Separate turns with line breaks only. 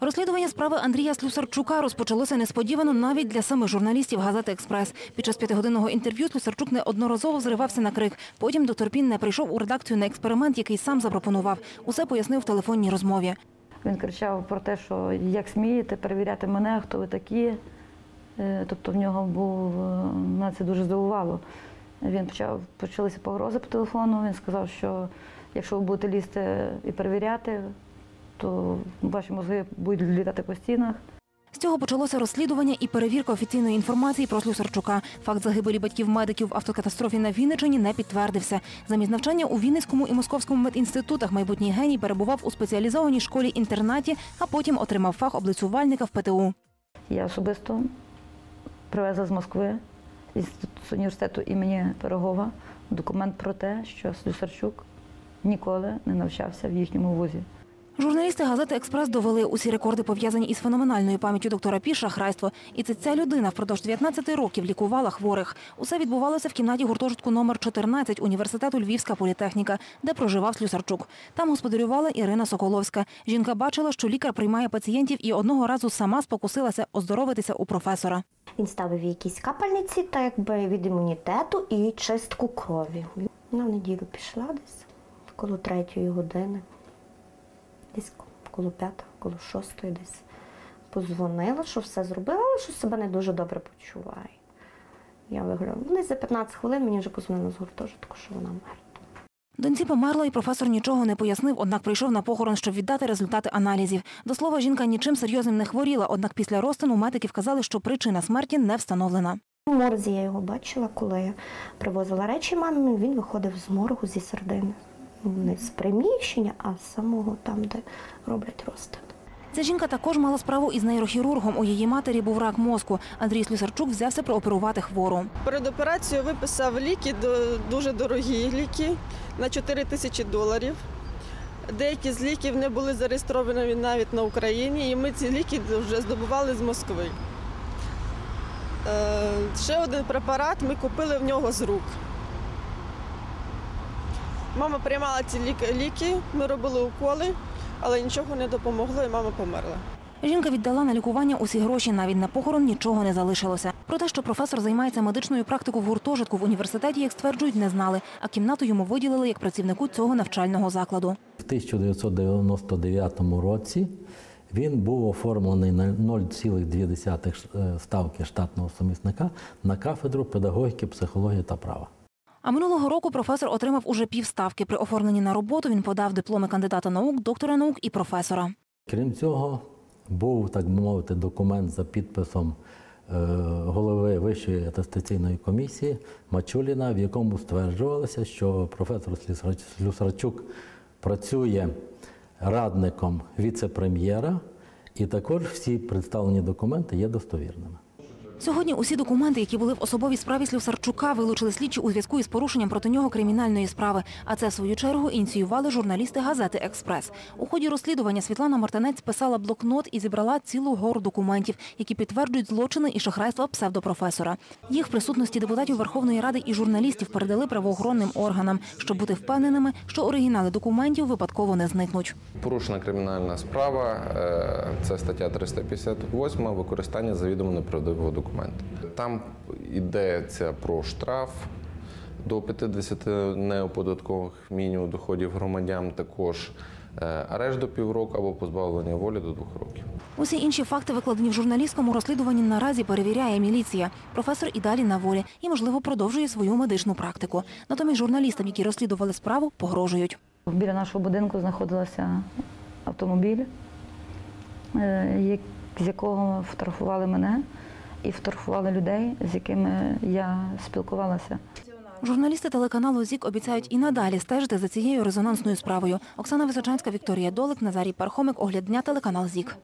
Розслідування справи Андрія Слюсарчука розпочалося несподівано навіть для самих журналістів газети Експрес. Під час п'ятигодинного інтерв'ю Слюсарчук неодноразово зривався на крик. Потім доктор Пін не прийшов у редакцію на експеримент, який сам запропонував. Усе пояснив в телефонній розмові.
Він кричав про те, що як смієте перевіряти мене, хто ви такі. Е, Тобто в нього був е, мене це дуже здивувало. Він почав почалися погрози по телефону. Він сказав, що якщо ви будете лізти і перевіряти, то ваші мозги будуть літати по стінах.
З цього почалося розслідування і перевірка офіційної інформації про Слюсарчука. Факт загибелі батьків медиків в автокатастрофі на Вінниччині не підтвердився. Замість навчання у Вінницькому і Московському медінститутах майбутній геній перебував у спеціалізованій школі-інтернаті, а потім отримав фах облицювальника в ПТУ.
Я особисто привезла з Москви з університету імені Пирогова документ про те, що Слюсарчук ніколи не навчався в їхньому вузі.
Журналісти газети Експрес довели усі рекорди пов'язані із феноменальною пам'яттю доктора Пі шахрайство. І це ця людина впродовж 19 років лікувала хворих. Усе відбувалося в кімнаті гуртожитку номер 14 університету Львівська політехніка, де проживав Слюсарчук. Там господарювала Ірина Соколовська. Жінка бачила, що лікар приймає пацієнтів і одного разу сама спокусилася оздоровитися у професора.
Він ставив якісь капельниці, так якби від імунітету і чистку крові. На неділю пішла десь коло третьої години, десь коло п'ятої, коло шостої десь. Позвонила, що все зробила, але що себе не дуже добре почуває. Я виглянула. Десь за 15 хвилин мені вже позвонили з гуртожитку, що вона мертва.
Доньці померла, і професор нічого не пояснив, однак прийшов на похорон, щоб віддати результати аналізів. До слова, жінка нічим серйозним не хворіла, однак після розтину медики вказали, що причина смерті не встановлена.
У морзі я його бачила, коли привозила речі мамі, він виходив з моргу зі середини. Не з приміщення, а з самого там, де роблять розтин.
Ця жінка також мала справу із нейрохірургом. У її матері був рак мозку. Андрій Слюсарчук взявся прооперувати хвору.
Перед операцією виписав ліки, дуже дорогі ліки на 4 тисячі доларів. Деякі з ліків не були зареєстровані навіть на Україні, і ми ці ліки вже здобували з Москви. Е, Ще один препарат ми купили в нього з рук. Мама приймала ці ліки- ліки, ми робили уколи, але нічого не допомогло, і мама померла.
Жінка віддала на лікування усі гроші, навіть на похорон нічого не залишилося. Про те, що професор займається медичною практикою в гуртожитку в університеті, як стверджують, не знали, а кімнату йому виділили як працівнику цього навчального закладу.
В 1999 році він був оформлений на 0,2 ш- ставки штатного сумісника на кафедру педагогіки, психології та права.
А минулого року професор отримав уже півставки. При оформленні на роботу він подав дипломи кандидата наук, доктора наук і професора.
Крім цього, був, так би мовити, документ за підписом е, голови Вищої атестаційної комісії Мачуліна, в якому стверджувалося, що професор Слюсар- Слюсарчук працює радником віце-прем'єра, і також всі представлені документи є достовірними.
Сьогодні усі документи, які були в особовій справі Слюсарчука, вилучили слідчі у зв'язку із порушенням проти нього кримінальної справи. А це, в свою чергу, ініціювали журналісти газети Експрес. У ході розслідування Світлана Мартинець писала блокнот і зібрала цілу гору документів, які підтверджують злочини і шахрайства псевдопрофесора. Їх в присутності депутатів Верховної Ради і журналістів передали правоохоронним органам, щоб бути впевненими, що оригінали документів випадково не зникнуть.
Порушена кримінальна справа, е, це стаття 358 використання завідомо неправдивого документу. Там йдеться про штраф до 50 неоподаткових мінімум доходів громадян, також е, арешт до півроку або позбавлення волі до двох років.
Усі інші факти, викладені в журналістському розслідуванні, наразі перевіряє міліція. Професор і далі на волі і, можливо, продовжує свою медичну практику. Натомість журналістам, які розслідували справу, погрожують.
Біля нашого будинку знаходилася автомобіль, е, з якого фотографували мене і фотографували людей, з якими я спілкувалася.
Журналісти телеканалу ЗІК обіцяють і надалі стежити за цією резонансною справою. Оксана Височанська, Вікторія Долик, Назарій Пархомик. Огляд дня телеканал ЗІК.